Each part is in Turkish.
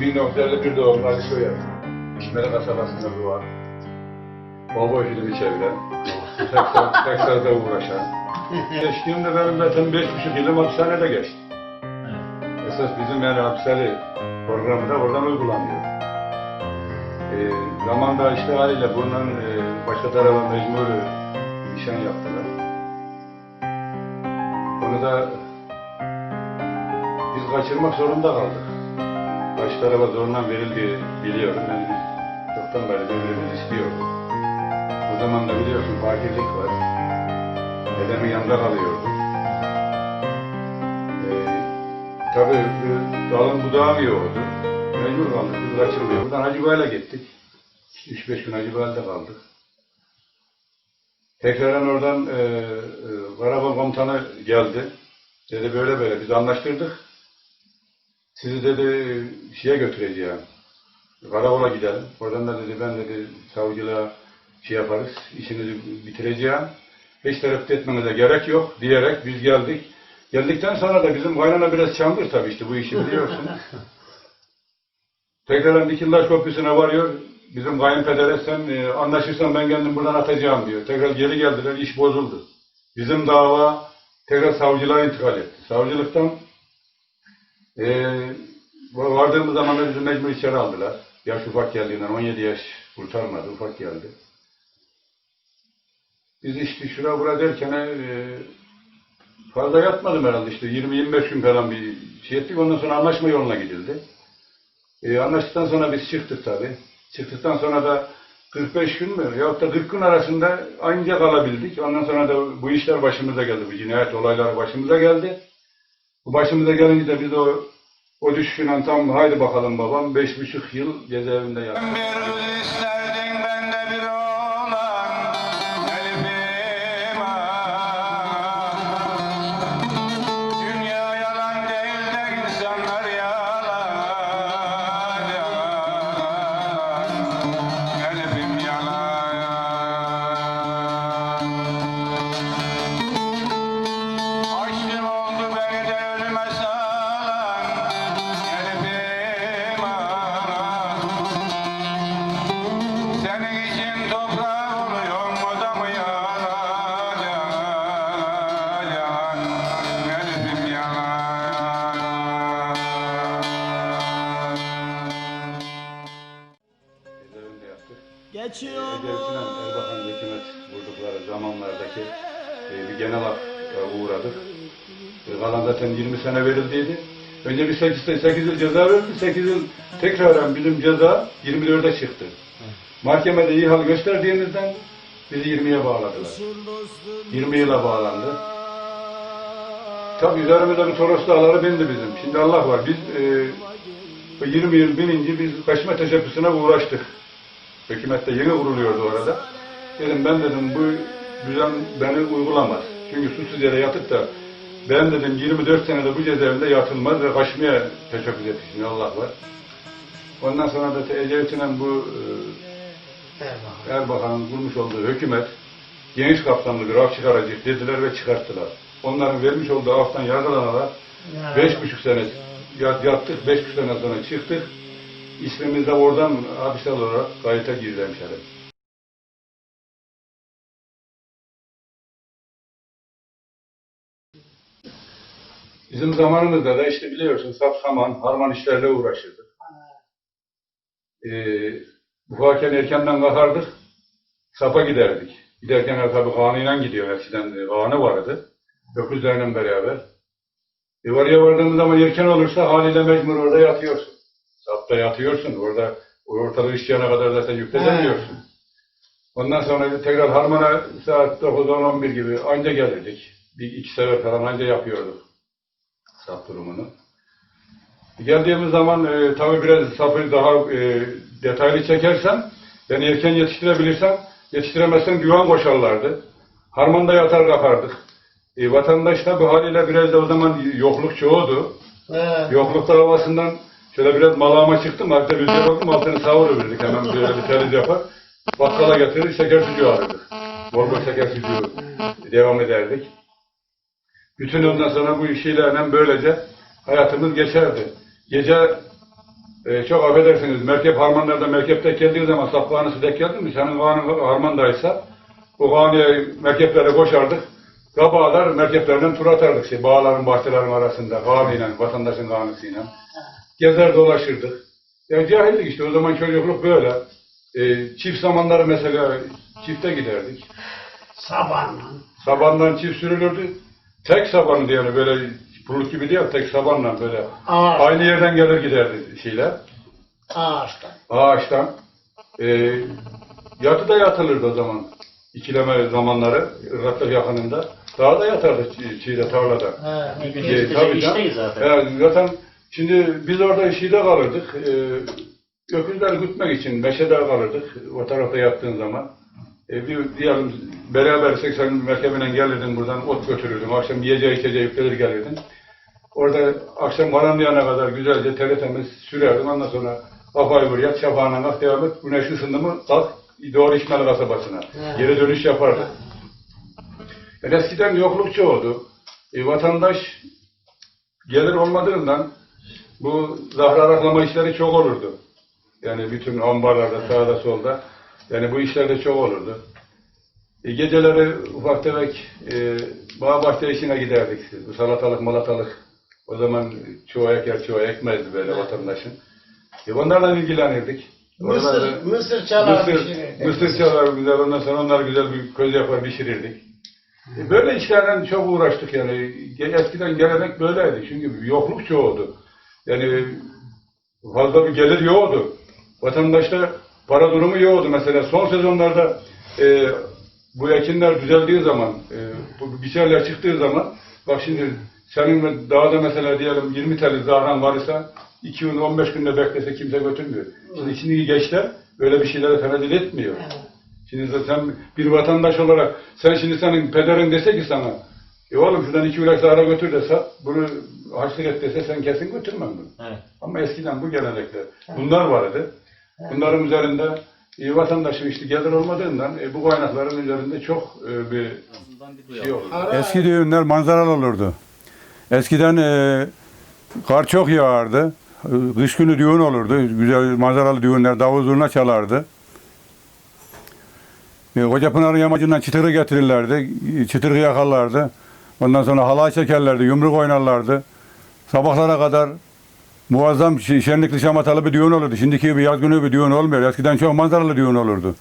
Ben kendimi tanıtayım. 1951 doğumlu Ali Soyer. İşmeli kasabasında doğan. Baba filmi çeviren. Texas, Texas'da uğraşan. Geçtiğimde benim zaten beş buçuk yılım hapishanede geçti. Esas bizim yani hapishane programı da oradan uygulanıyor. Ee, zamanda işte haliyle bundan e, başka tarafa mecbur nişan yaptılar. Onu da biz kaçırmak zorunda kaldık. Tarafa zorundan verildiği biliyorum. Yani çoktan beri birbirimizi istiyorduk. O zaman da biliyorsun fakirlik var. Dedemin yanında kalıyordum. Ee, tabii dalın budağım iyi oldu. Mecbur kaldık. Biz kaçırmıyor. Buradan Hacıbay'la gittik. 3-5 gün Hacıbay'da kaldık. Tekrardan oradan e, e, Karakol komutanı geldi. Dedi böyle böyle biz anlaştırdık. Sizi dedi şeye götüreceğim. Karakola gidelim. Oradan da dedi ben dedi savcılığa şey yaparız. işinizi bitireceğim. Hiç tereddüt etmenize gerek yok diyerek biz geldik. Geldikten sonra da bizim kaynana biraz çamdır tabii işte bu işi biliyorsun. Tekrardan Dikildaş Köprüsü'ne varıyor. Bizim kayınpedere sen e, anlaşırsan ben kendim buradan atacağım diyor. Tekrar geri geldiler, iş bozuldu. Bizim dava tekrar savcılığa intikal etti. Savcılıktan e, vardığımız zaman bizi mecbur içeri aldılar. Yaş ufak geldiğinden 17 yaş kurtarmadı, ufak geldi. Biz işte şura bura derken e, fazla yatmadım herhalde işte 20-25 gün falan bir şey ettik. Ondan sonra anlaşma yoluna gidildi. E, anlaştıktan sonra biz çıktık tabi. Çıktıktan sonra da 45 gün mü yahut da 40 gün arasında anca kalabildik. Ondan sonra da bu işler başımıza geldi. Bu cinayet olayları başımıza geldi. Başımıza gelince biz o o düşüşüyle tam haydi bakalım babam beş buçuk yıl cezaevinde yattı. Zaten 20 sene verildiydi. Önce bir 8, 8 yıl ceza verildi. 8 yıl tekraren bizim ceza 24'e çıktı. Mahkemede iyi hal gösterdiğimizden bizi 20'ye bağladılar. 20 yıla bağlandı. Tabii üzerimizde bir Toros dağları bindi bizim. Şimdi Allah var. Biz e, bu 20 yıl binince biz kaçma teşebbüsüne uğraştık. Hükümet de yeni kuruluyordu orada. Dedim ben dedim bu düzen beni uygulamaz. Çünkü suçsuz yere yatıp da ben dedim 24 senede bu cezaevinde yatılmaz ve kaçmaya teşebbüs etti. Şimdi Allah var. Ondan sonra da Ecevit'in bu e, Erbakan'ın kurmuş olduğu hükümet geniş kapsamlı bir af çıkaracak dediler ve çıkarttılar. Onların vermiş olduğu aftan yargılanarak beş buçuk sene yat- yattık, beş buçuk sene sonra çıktık. İsmimiz de oradan hapishane olarak kayıta girdi hemşerim. Bizim zamanımızda da işte biliyorsun sap saman, harman işlerle uğraşırdık. Ee, ufakken erkenden kalkardık, sapa giderdik. Giderken tabii kanıyla gidiyor eskiden e, kanı vardı. Öküzlerle beraber. E oraya vardığımız zaman erken olursa haliyle mecbur orada yatıyorsun. Sapta yatıyorsun. Orada ortalığı işleyene kadar zaten yüklenemiyorsun. Ondan sonra tekrar harmana saat 9-10-11 gibi anca gelirdik. Bir iki sefer falan anca yapıyorduk sap durumunu. Geldiğimiz zaman e, tabii biraz sapı daha e, detaylı çekersem, yani erken yetiştirebilirsem, yetiştiremezsem güven koşarlardı. Harmanda yatar kapardık. E, vatandaş tabii haliyle biraz da o zaman yokluk çoğudu. Yokluk davasından şöyle biraz malama çıktım. Hatta bir şey baktım altını savuruverdik hemen böyle bir teriz yapar. Bakkala getirir şeker sucuğu alırdık. Bol şeker sucuğu devam ederdik. Bütün ondan sonra bu işiyle böylece hayatımız geçerdi. Gece e, çok affedersiniz merkep harmanlarda merkepte geldiği zaman sap kanısı denk geldi mi? Senin kanın harmandaysa o kanıya merkeplere koşardık. Kabağlar merkeplerden tur atardık. Şey, bağların bahçelerin arasında kanıyla, vatandaşın kanısıyla. Gezer dolaşırdık. Ya cahillik işte o zaman çocukluk böyle. E, çift zamanları mesela çifte giderdik. Sabanla. Sabandan çift sürülürdü. Tek sabanı diye böyle bulut gibi değil tek sabanla böyle Ağaç. aynı yerden gelir giderdi şeyler Ağaçtan. ağaçtan. Ee, yatıda yatılırdı o zaman. İkileme zamanları Irak'ta yakınında. Dağda yatardı çi- çiğde tarlada. He, Ee, tabii işteyiz zaten. Evet, zaten şimdi biz orada şeyde kalırdık. Ee, öküzleri gütmek için meşede kalırdık. O tarafta yattığın zaman. Ee, bir diyelim beraber 80 merkebine gelirdin buradan ot götürürdün. Akşam yiyeceği içeceği yüklenir gelirdin. Orada akşam karanlığına kadar güzelce tertemiz sürerdin. Ondan sonra kafayı vur yat, şafağına kalk devam et. Güneş ısındı mı kalk doğru İşmel kasabasına. Evet. Geri dönüş yapardık. Yani eskiden yokluk çoğuldu. E, vatandaş gelir olmadığından bu zahra araklama işleri çok olurdu. Yani bütün ambarlarda, sağda solda. Yani bu işler de çok olurdu. E, geceleri ufak tefek e, bağ bahçe işine giderdik. Bu salatalık, malatalık. O zaman çoğu eker, çoğu ekmezdi böyle vatandaşın. E, onlarla ilgilenirdik. Mısır, Oralarda- mısır çalar Mısır, pişirirdik. mısır çalar güzel, ondan sonra onlar güzel bir köz yapar, pişirirdik. E, Böyle işlerden çok uğraştık yani. Eskiden gelenek böyleydi. Çünkü yokluk çoğuldu. Yani fazla bir gelir yoktu. Vatandaşta para durumu yoktu. Mesela son sezonlarda e, bu ekinler düzeldiği zaman, e, bu biçerler çıktığı zaman, bak şimdi senin dağda mesela diyelim 20 tane zahran varsa 2 gün 15 günde beklese kimse götürmüyor. Şimdi şimdiki gençler böyle bir şeylere tenezzül etmiyor. Şimdi sen bir vatandaş olarak sen şimdi senin pederin dese ki sana e oğlum şuradan iki ülek zahra götür dese bunu haçlık et dese sen kesin götürmem bunu. Evet. Ama eskiden bu gelenekler. Bunlar vardı. Bunların üzerinde e, vatandaşın işte gelir olmadığından e, bu kaynakların üzerinde çok e, bir şey. Ara- Eski düğünler manzaralı olurdu. Eskiden e, kar çok yağardı. Kış günü düğün olurdu. Güzel manzaralı düğünler davul zurna çalardı. E, Kocapınar'ın yamacından çıtırı getirirlerdi. Çıtırı yakarlardı. Ondan sonra halay çekerlerdi, yumruk oynarlardı. Sabahlara kadar muazzam şenlikli şamatalı bir düğün olurdu. Şimdiki gibi yaz günü bir düğün olmuyor. Eskiden çok manzaralı düğün olurdu.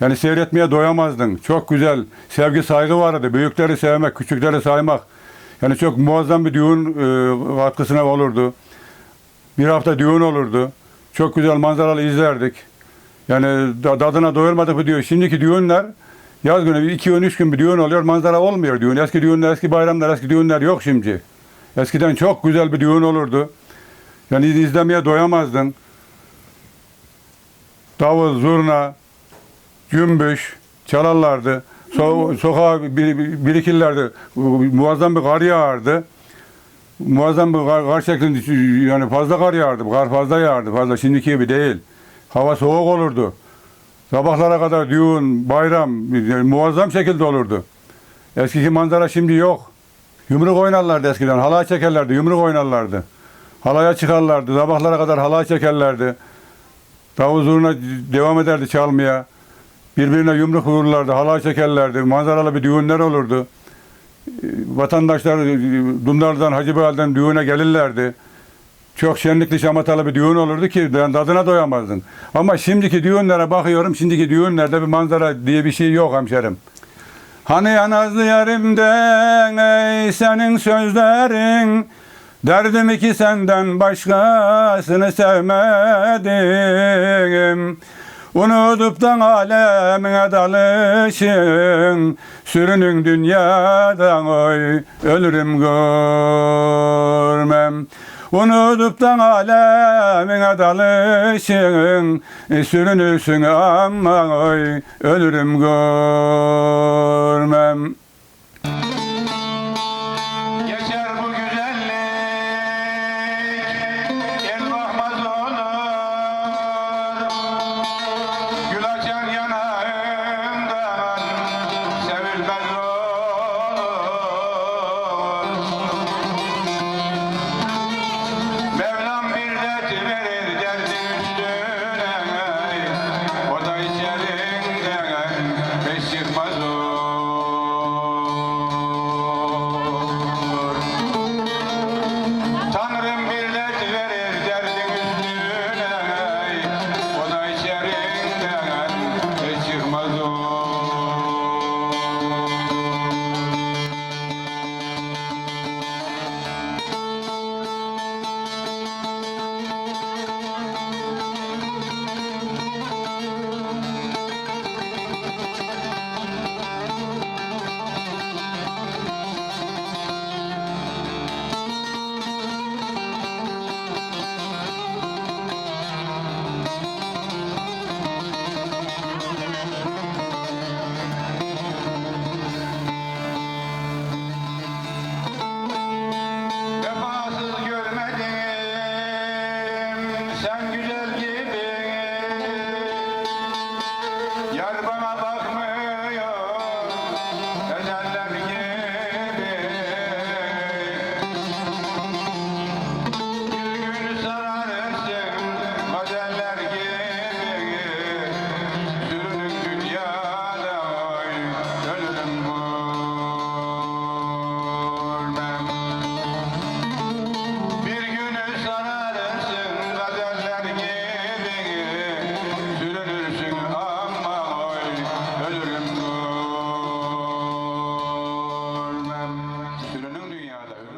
Yani seyretmeye doyamazdın. Çok güzel sevgi saygı vardı. Büyükleri sevmek, küçükleri saymak. Yani çok muazzam bir düğün e, olurdu. Bir hafta düğün olurdu. Çok güzel manzaralı izlerdik. Yani da- tadına doyulmadık bir düğün. Şimdiki düğünler yaz günü iki gün, üç gün bir düğün oluyor. Manzara olmuyor düğün. Eski düğünler, eski bayramlar, eski düğünler yok şimdi. Eskiden çok güzel bir düğün olurdu. Yani izlemeye doyamazdın. Davul, zurna, cümbüş çalarlardı. So sokağa bir, bir- birikirlerdi. Muazzam bir kar yağardı. Muazzam bir kar, kar şeklinde yani fazla kar yağardı. Kar fazla yağardı. Fazla şimdiki gibi değil. Hava soğuk olurdu. Sabahlara kadar düğün, bayram yani muazzam şekilde olurdu. Eskiki manzara şimdi yok. Yumruk oynarlardı eskiden. Halay çekerlerdi. Yumruk oynarlardı. Halaya çıkarlardı. Sabahlara kadar halay çekerlerdi. Davul zurna devam ederdi çalmaya. Birbirine yumruk vururlardı, halay çekerlerdi. Manzaralı bir düğünler olurdu. Ee, Vatandaşlar e, Dumlar'dan, Hacı Bayal'den düğüne gelirlerdi. Çok şenlikli şamatalı bir düğün olurdu ki tadına doyamazdın. Ama şimdiki düğünlere bakıyorum, şimdiki düğünlerde bir manzara diye bir şey yok hemşerim. Hani ya nazlı yarimden ey senin sözlerin Derdim ki senden başkasını sevmedim. Unutup da alemine dalışın Sürünün dünyadan oy ölürüm görmem. Unutup da alemine dalışın Sürünürsün ama oy ölürüm görmem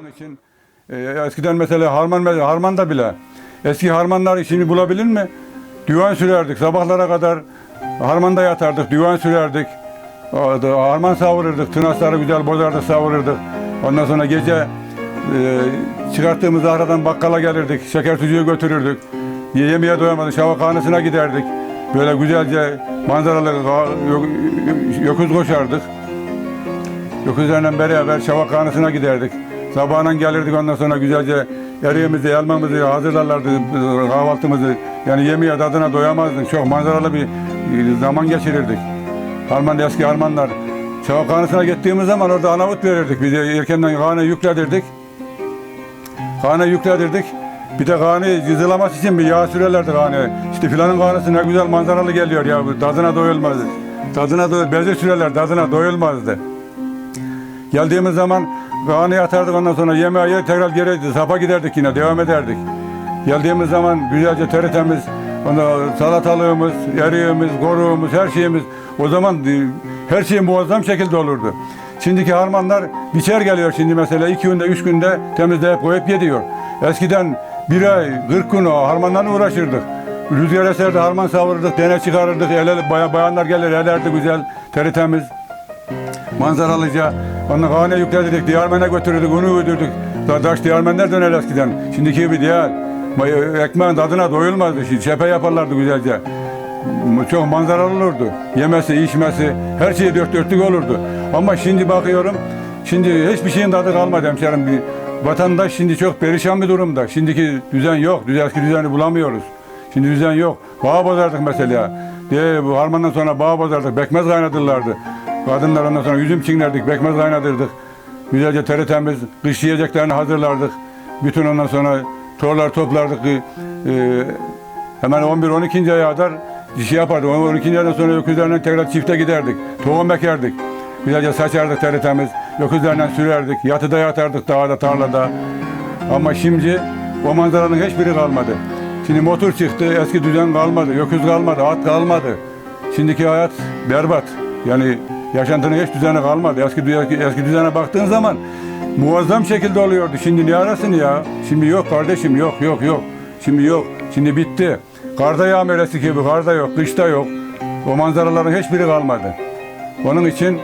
için e, eskiden mesela harman harmanda bile eski harmanlar şimdi bulabilir mi? Divan sürerdik sabahlara kadar harmanda yatardık, divan sürerdik. Harman savururduk, tınasları güzel bozardık, savururduk. Ondan sonra gece e, çıkarttığımız aradan bakkala gelirdik, şeker sucuğu götürürdük. Ye- Yemeğe doyamadık, şavakhanesine giderdik. Böyle güzelce manzaralı yokuz koşardık. Yokuzlarla beraber şavakhanesine giderdik. Sabahından gelirdik ondan sonra güzelce eriğimizi, elmamızı hazırlarlardı kahvaltımızı. Yani yemeğe tadına doyamazdık. Çok manzaralı bir zaman geçirirdik. Harman eski Harmanlar. Şavakhanesine gittiğimiz zaman orada anavut verirdik. Biz de erkenden kahane yükledirdik. Kahane yükledirdik. Bir de kahane cızılaması için bir yağ sürerlerdi kahane. İşte filanın kahanesi ne güzel manzaralı geliyor ya. Tadına doyulmazdı. Tadına doy beze sürerler tadına doyulmazdı. Geldiğimiz zaman kahane atardık ondan sonra yemeğe yer tekrar geri sapa giderdik yine devam ederdik. Geldiğimiz zaman güzelce tertemiz ondan salatalığımız, eriğimiz, koruğumuz, her şeyimiz o zaman her şey muazzam şekilde olurdu. Şimdiki harmanlar biçer geliyor şimdi mesela iki günde, üç günde temizleyip koyup yediyor. Eskiden bir ay, kırk gün o harmanlarla uğraşırdık. Rüzgar eserdi, harman savururduk, dene çıkarırdık, el, el- baya- bayanlar gelir, elerdi güzel, tertemiz manzaralıca. Ondan kahane yükledik, diyarmene götürürdük, unu uydurduk. Da taş diyarmenler döner eskiden. Şimdiki gibi. Ma- Ekmeğin tadına doyulmazdı. Şimdi çepe yaparlardı güzelce. Çok manzaralı olurdu. Yemesi, içmesi, her şey dört dörtlük olurdu. Ama şimdi bakıyorum, şimdi hiçbir şeyin tadı kalmadı hemşerim. Vatandaş şimdi çok perişan bir durumda. Şimdiki düzen yok. Düzen, eski düzeni bulamıyoruz. Şimdi düzen yok. Bağ bozardık mesela. Diye bu harmandan sonra bağ bozardık. Bekmez kaynatırlardı. Kadınlar ondan sonra yüzüm çinglerdik, bekmez kaynatırdık. Güzelce tertemiz kış yiyeceklerini hazırlardık. Bütün ondan sonra torlar toplardık. Ee, hemen 11-12. aya kadar şey yapardık. 12. aydan sonra öküzlerle tekrar çifte giderdik. Tohum ekerdik. Güzelce saçardık tertemiz. Öküzlerle sürerdik. Yatıda yatardık dağda, tarlada. Ama şimdi o manzaranın hiçbiri kalmadı. Şimdi motor çıktı, eski düzen kalmadı, öküz kalmadı, at kalmadı. Şimdiki hayat berbat. Yani yaşantının hiç düzeni kalmadı. Eski, eski, düzene baktığın zaman muazzam şekilde oluyordu. Şimdi ne arasın ya? Şimdi yok kardeşim, yok, yok, yok. Şimdi yok. Şimdi bitti. Karda yağmur eski gibi, karda yok, kışta yok. O manzaraların hiçbiri kalmadı. Onun için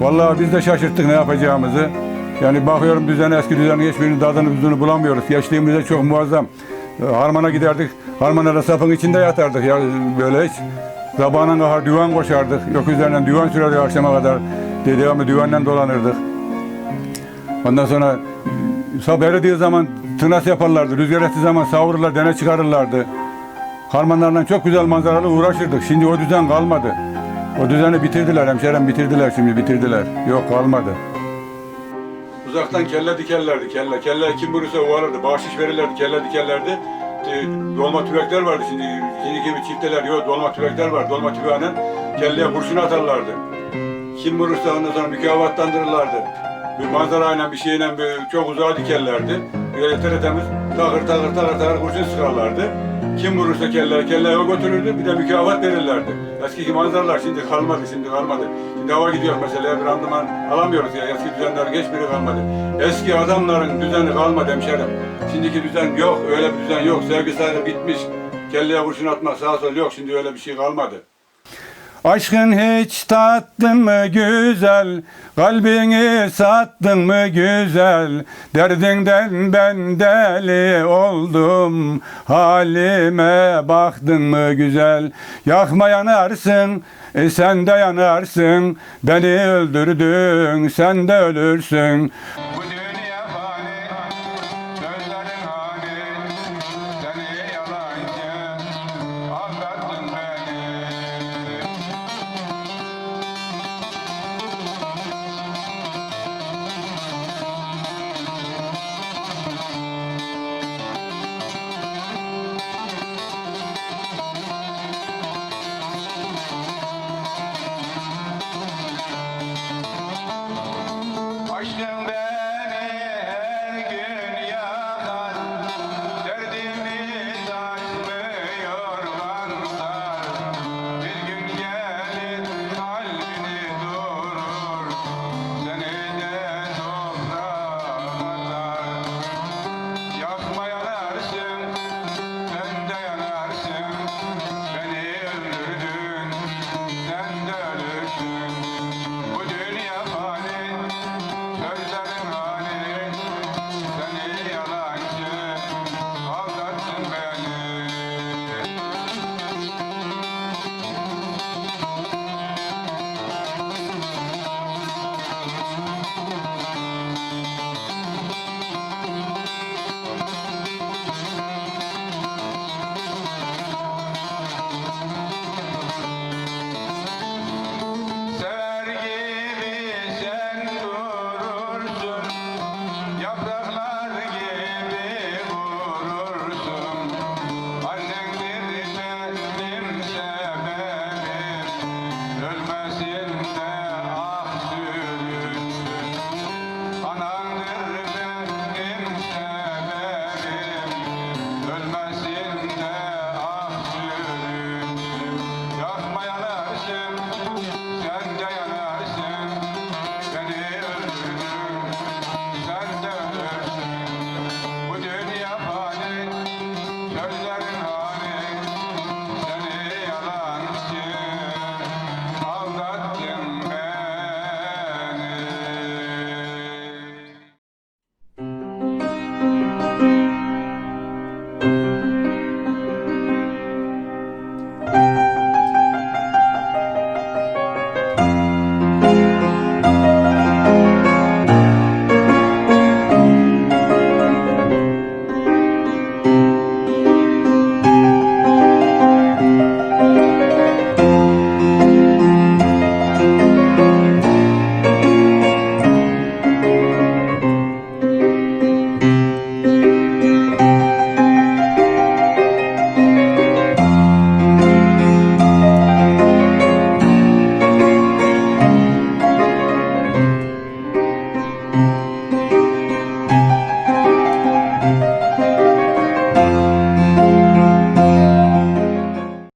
vallahi biz de şaşırttık ne yapacağımızı. Yani bakıyorum düzene eski düzenin hiçbirinin tadını tuzunu bulamıyoruz. Geçtiğimizde çok muazzam. Harmana giderdik. Harmana da sapın içinde yatardık. Ya böyle hiç sabahına kadar divan koşardık. Yok üzerinden divan sürerdik akşama kadar. Devamlı divanla dolanırdık. Ondan sonra sabah eridiği zaman tırnas yaparlardı. Rüzgar ettiği zaman savururlar, dene çıkarırlardı. Harmanlarla çok güzel manzaralı uğraşırdık. Şimdi o düzen kalmadı. O düzeni bitirdiler hemşerim bitirdiler şimdi bitirdiler. Yok kalmadı. Uzaktan kelle dikerlerdi kelle. Kelle kim bulursa o alırdı. Bahşiş verirlerdi kelle dikerlerdi. E, Dolma tüfekler vardı şimdi. Şimdi gibi çifteler yok. Dolma tüfekler var. Dolma tüfeğiyle kelleye kurşun atarlardı. Kim vurursa ondan sonra mükafatlandırırlardı. Bir manzarayla bir şeyle çok uzağa dikerlerdi. Böyle tertemiz takır takır takır takır kurşun sıkarlardı. Kim vurursa kelle, kelle o götürürdü. Bir de mükafat verirlerdi. Eskiki manzaralar şimdi kalmadı, şimdi kalmadı. Şimdi hava gidiyor mesela bir randıman alamıyoruz ya. Eski düzenlerin hiçbiri kalmadı. Eski adamların düzeni kalmadı hemşerim. Şimdiki düzen yok, öyle bir düzen yok. Sevgi saygı bitmiş. Kelleye kurşun atmak sağa sol yok. Şimdi öyle bir şey kalmadı. Aşkın hiç tattın mı güzel, kalbini sattın mı güzel, derdinden ben deli oldum, halime baktın mı güzel, yakma yanarsın, e sen de yanarsın, beni öldürdün, sen de ölürsün. Bu